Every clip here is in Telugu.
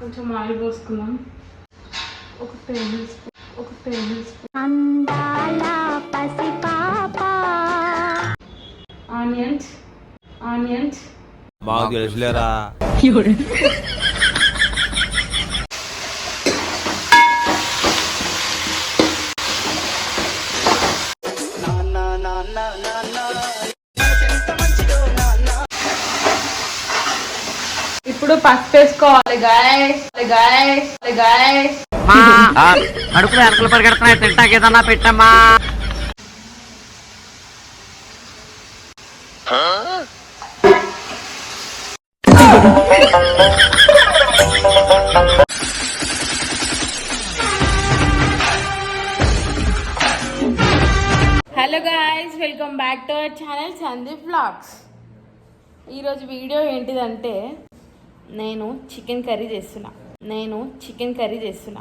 కొంచెం ఆయిల్ పోసుకుందాం. ఒక టేబుల్ స్పూన్ ఒక టేబుల్ స్పూన్ ఆనియన్స్ ఆనియన్స్. మాకు తెలుసులేరా? ఇప్పుడు పసుపు వేసుకోవాలి గాయస్ గాయస్ గాయస్ కడుపులో ఎరకలు పరిగెడుతున్నాయి తింటాకి ఏదన్నా పెట్టమ్మా. Hello guys welcome back to our channel Sandeep vlogs ఈరోజు వీడియో ఏంటిదంటే నేను చికెన్ కర్రీ చేస్తున్నా. నేను చికెన్ కర్రీ చేస్తున్నా.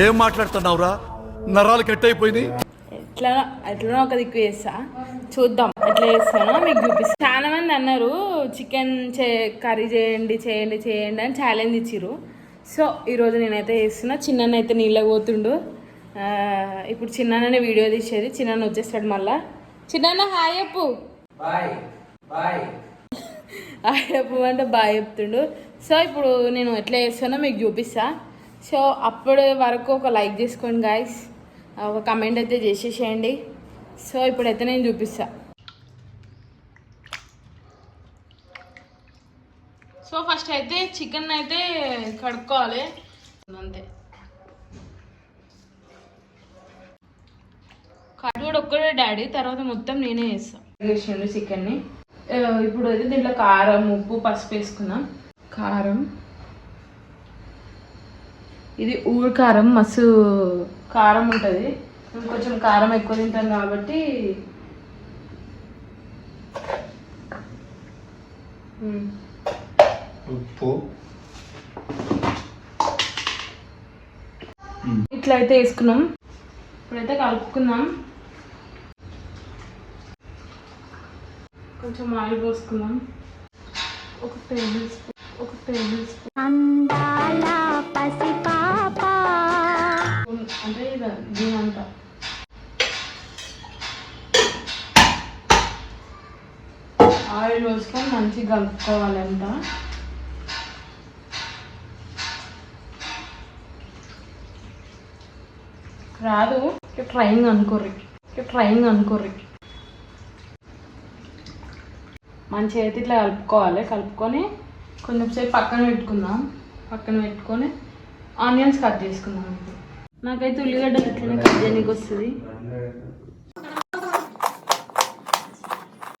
ఏం మాట్లాడుతున్నావురా? నరాలు కట్ అయిపోయినాయి ఎట్లా ఎట్లనో ఒక దిక్కు చేస్తా. చూద్దాం ఎట్లా చేస్తానో మీకు చూపిస్తా. చాలా మంది అన్నారు చికెన్ చే కర్రీ చేయండి చేయండి చేయండి అని ఛాలెంజ్ ఇచ్చిర్రు. సో ఈరోజు నేనైతే చేస్తున్నా. చిన్న అయితే నీళ్ళకి పోతుండు. ఆ, ఇప్పుడు చిన్ననే వీడియో తీసేది. చిన్న వచ్చేస్తాడు మళ్ళా. చిన్న హాయ్ చెప్పు. హాయ్ చెప్పు అంటే బాగా చెప్తుండు. సో ఇప్పుడు నేను ఎట్లా చేస్తానో మీకు చూపిస్తా. సో అప్పటి వరకు ఒక లైక్ చేసుకోండి గాయస్ ఒక కమెంట్ అయితే చేసేసేయండి. సో ఇప్పుడైతే నేను చూపిస్తా. సో ఫస్ట్ అయితే చికెన్ అయితే కడుక్కోవాలి. అంతే. కడుగుడు ఒక్కడే డాడీ తర్వాత మొత్తం నేనే చేస్తాను చేసిండు చికెన్ని ఇప్పుడు అయితే దీంట్లో కారం ఉప్పు పసుపు వేసుకుందాం. కారం. ఇది ఊరు కారం మస్తు కారం ఉంటుంది. కొంచెం కారం ఎక్కువ తింటాం కాబట్టి. ఉప్పు. ఇట్లా అయితే వేసుకున్నాం. ఇప్పుడైతే కలుపుకుందాం. కొంచెం ఆయిల్ పోసుకుందాం. ఒక టేబుల్ స్పూన్ ఒక టేబుల్ స్పూన్ అంటే ఇది దీని అంతా ఆయిల్ పోసుకొని మంచిగా కలుపుకోవాలి అంతా రాదు ట్రైంగ్ అనుకోర్రి. ట్రైంగ్ అనుకోర్రి. మంచిగా అయితే ఇట్లా కలుపుకోవాలి. కలుపుకొని కొంచెం సేపు పక్కన పెట్టుకుందాం. పక్కన పెట్టుకొని ఆనియన్స్ కట్ చేసుకుందాం నాకైతే ఉల్లిగడ్డలు ఇట్లనే కట్ చేయడానికి వస్తుంది.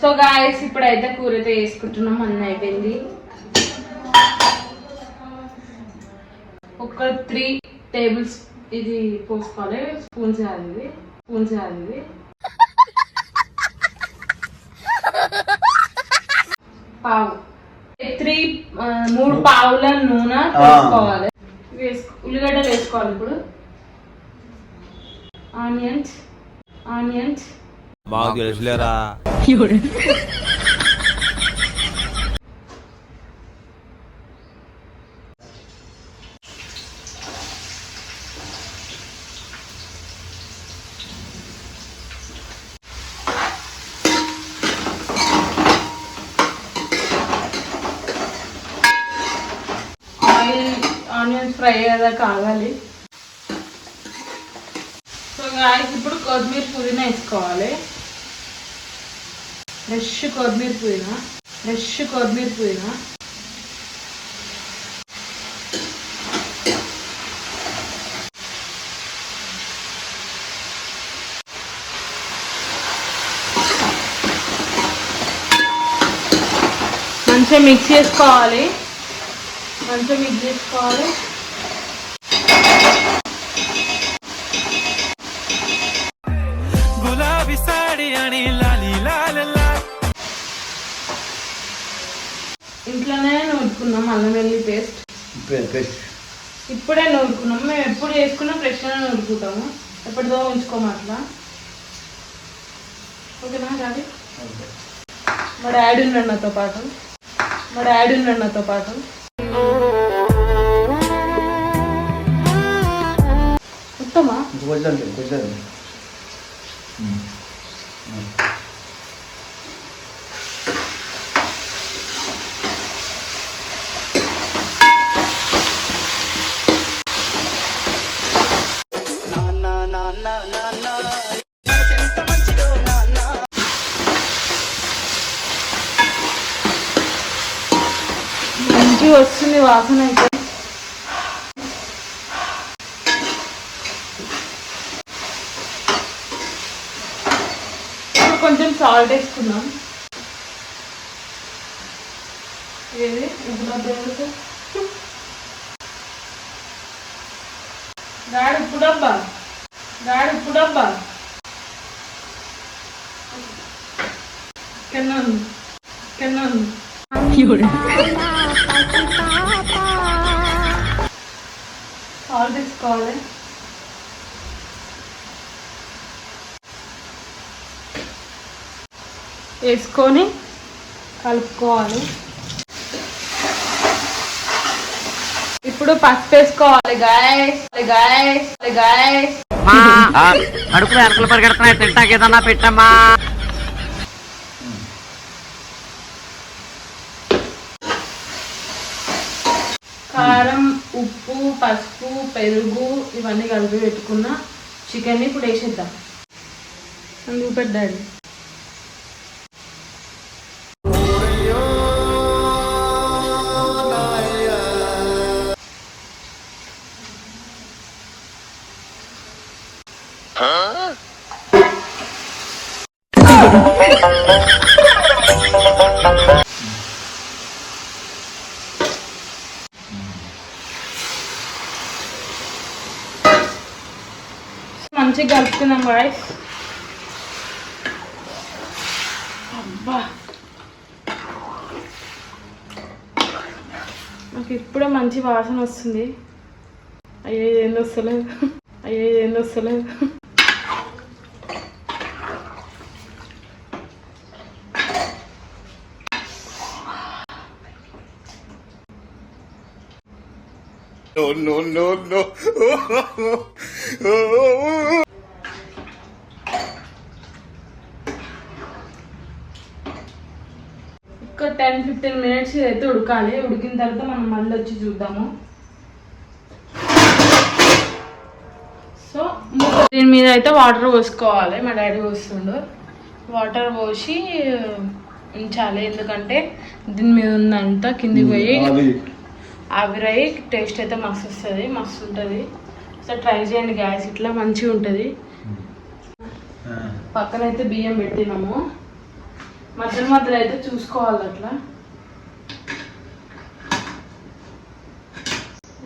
సో గాయస్ ఇప్పుడైతే కూర అయితే వేసుకుంటున్నాం అన్న అయిపోయింది. ఒక త్రీ టేబుల్స్ ఇది పోసుకోవాలి. స్పూన్స్ కాదు ఇది. స్పూన్స్ కాదు ఇది. పావు. త్రీ మూడు పావుల నూనె వేసుకోవాలి. వేసుకో ఉల్లిగడ్డలు వేసుకోవాలి ఇప్పుడు. Onions onions. మాకు తెలుసులేరా ఆయిల్ ఆనియన్స్ ఫ్రై అయ్యేదా కాగాలి సో గాయస్ ఇప్పుడు కొత్తిమీర పుదీనా వేసుకోవాలి. ఫ్రెష్ కొత్తిమీర పుదీనా. ఫ్రెష్ కొత్తిమీర పుదీనా. మంచిగా మిక్స్ చేసుకోవాలి. మంచిగా మిక్స్ చేసుకోవాలి. ఇప్పుడే నూరుకున్నాం. మేము ఎప్పుడు చేసుకున్నా ఫ్రెష్గా నూరుకుంటాము. ఎప్పటిదో ఉంచుకోము ఓకేనా రావి మా డాడీ ఉన్నాడు నాతో పాటు. మా డాడీ ఉన్నాడు నాతో పాటు. ఉత్తమా? కొంచెం కొంచెం మంచి వస్తుంది వాసన అయితే కొంచెం సాల్ట్ వేసుకున్నాం ఏది ఇప్పుడు దేవుడు గాడి గాడి ఉప్పు డబ్బా కింద ఉంది కింద ఉంది సాల్ట్ తీసుకోవాలి వేసుకొని కలుపుకోవాలి. ఇప్పుడు పసుపు వేసుకోవాలి గాయస్ గాయస్ గాయస్ మా కడుపులో ఎరకలు పరిగెడుతున్నాయి. తింటాకి ఏదన్నా పెట్టమ్మా. కారం ఉప్పు పసుపు పెరుగు ఇవన్నీ కలిపి పెట్టుకున్న చికెన్ని ఇప్పుడు వేసేద్దాం. అందుకు పెట్టండి మంచిగా కలుపుతున్నాం గాయస్ అబ్బా. నాకు ఇప్పుడే మంచి వాసన వస్తుంది. అయ్యో ఏంది వస్తలేదు అయ్యో ఏంది వస్తలేదు ఒక టెన్ ఫిఫ్టీన్ మినిట్స్ అయితే ఉడకాలి. ఉడికిన తర్వాత మనం మళ్ళీ వచ్చి చూద్దాము. సో దీని మీద అయితే వాటర్ పోసుకోవాలి. మా డాడీ పోస్తుండు. వాటర్ పోసి ఉంచాలి. ఎందుకంటే దీని మీద ఉందంతా కిందికి పోయి ఆవిరై టేస్ట్ అయితే మస్తు వస్తుంది మస్తు ఉంటుంది. సో ట్రై చేయండి గ్యాస్ ఇట్లా మంచిగా ఉంటుంది. పక్కన అయితే బియ్యం పెట్టినాము. మధ్యలో మధ్యలో అయితే చూసుకోవాలి అట్లా.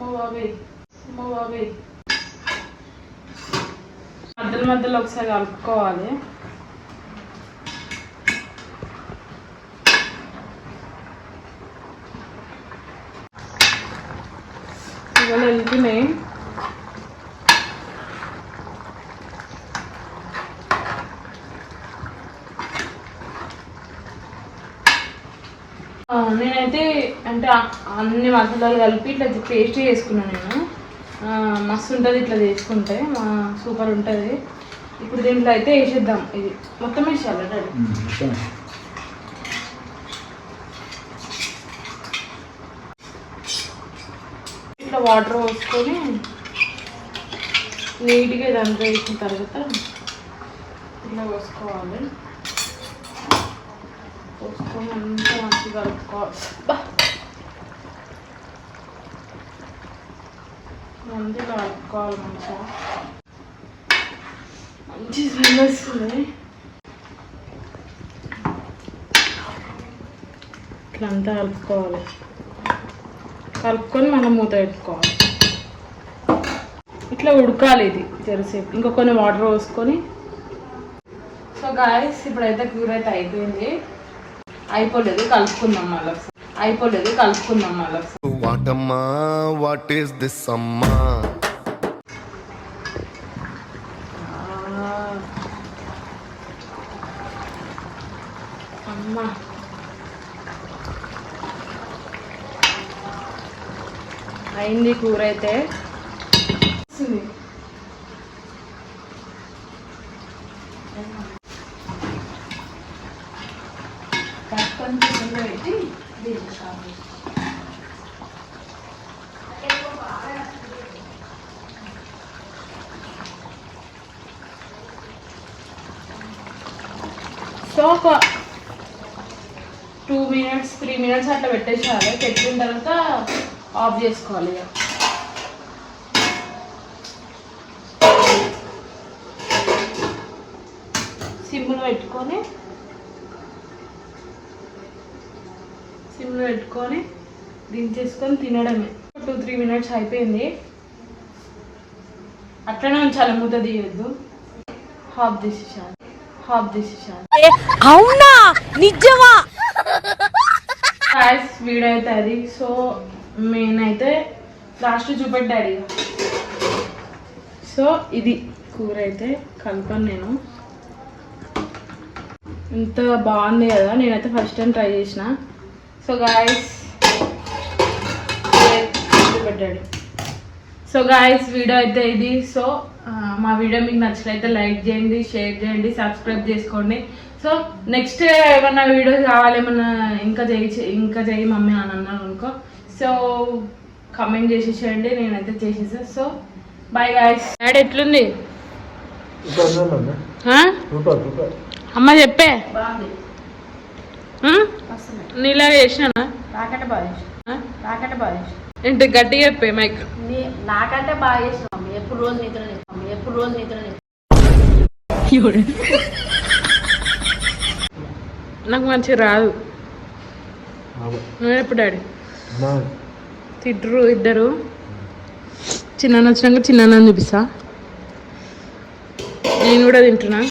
బాబీ బాబీ మధ్యలో మధ్యలో ఒకసారి కలుపుకోవాలి. ఇవాళ వెళ్తున్నాయి ఆ, నేనైతే అంటే అన్ని మసాలాలు కలిపి ఇట్లా పేస్ట్ చేసుకున్నాను నేను. ఆ, మస్తు ఉంటుంది ఇట్లా చేసుకుంటే. మా సూపర్ ఉంటుంది. ఇప్పుడు దీంట్లో అయితే వేసేద్దాం. ఇది మొత్తం వేసేయాలి డాడీ ఇట్లా వాటర్ పోసుకొని నీట్గా ఇదంతా వేసిన తర్వాత ఇలా పోసుకోవాలి. పోసుకొని అంతా మంచిగా కలుపుకోవాలి. బా. మంచిగా కలుపుకోవాలి మంచిగా. మంచి స్మెల్ వస్తుంది. ఇట్లా అంతా కలుపుకోవాలి. కలుపుకొని మనం మూత పెట్టుకోవాలి ఇట్లా ఉడకాలి ఇది జరసేపు ఇంకా కొన్ని వాటర్ పోసుకొని సో గాయస్ ఇప్పుడైతే కూర అయితే అయిపోయింది అయిపోలేదు కలుపుకుందాం మళ్ళీ. అయిపోలేదు కలుపుకుందాం మళ్ళీ. వాటమ్మా వాట్ ఈస్ దిస్ అమ్మా. అమ్మా అయింది కూర అయితే. సో ఒక టూ మినిట్స్ త్రీ మినిట్స్ అట్లా పెట్టేసారు పెట్టిన తర్వాత ఆఫ్ చేసుకోవాలి సిమ్లో పెట్టుకొని సిమ్లో పెట్టుకొని దించేసుకొని తినడమే. టూ త్రీ మినిట్స్ అయిపోయింది. అట్లనే ఉంచాలి మూత తీయొద్దు. హాఫ్ చేసేసాను హాఫ్ చేసేసాను అవునా? నిజమా? వీడియో అయితే అది సో మెయిన్ అయితే లాస్ట్ చూపెట్టాడు ఇక సో ఇది కూర అయితే కలిపాను నేను. ఇంత బాగుంది కదా నేనైతే ఫస్ట్ టైం ట్రై చేసిన. సో గాయస్ చూపెట్టాడు సో గాయస్ వీడియో అయితే ఇది. సో మా వీడియో మీకు నచ్చినైతే లైక్ చేయండి షేర్ చేయండి సబ్స్క్రైబ్ చేసుకోండి. సో నెక్స్ట్ ఏమన్నా వీడియోస్ కావాలి ఏమన్నా ఇంకా చేయి ఇంకా చేయి మమ్మీ అని అన్నారు అనుకో. సో కమెంట్ చేసేసేయండి నేనైతే చేసేసా. సో బాయ్ గాయస్ డాడీ ఎట్లుంది? అమ్మ చెప్పే? నీలాగా చేసినానా? నాకంటే బాగా చేసిన నాకంటే బాగా ఏంటి గట్టిగా చెప్పే మైక్. నీ- నాకంటే బాగా చేసిన ఎప్పుడు రోజు మమ్మీ ఎప్పుడు రోజు చేసిన నాకు మంచిగా రాదు. నువ్వు ఎప్పుడు డాడీ. తిట్టరు ఇద్దరు. చిన్న వచ్చినాక చిన్న చూపిస్తా. నేను కూడా తింటున్నా.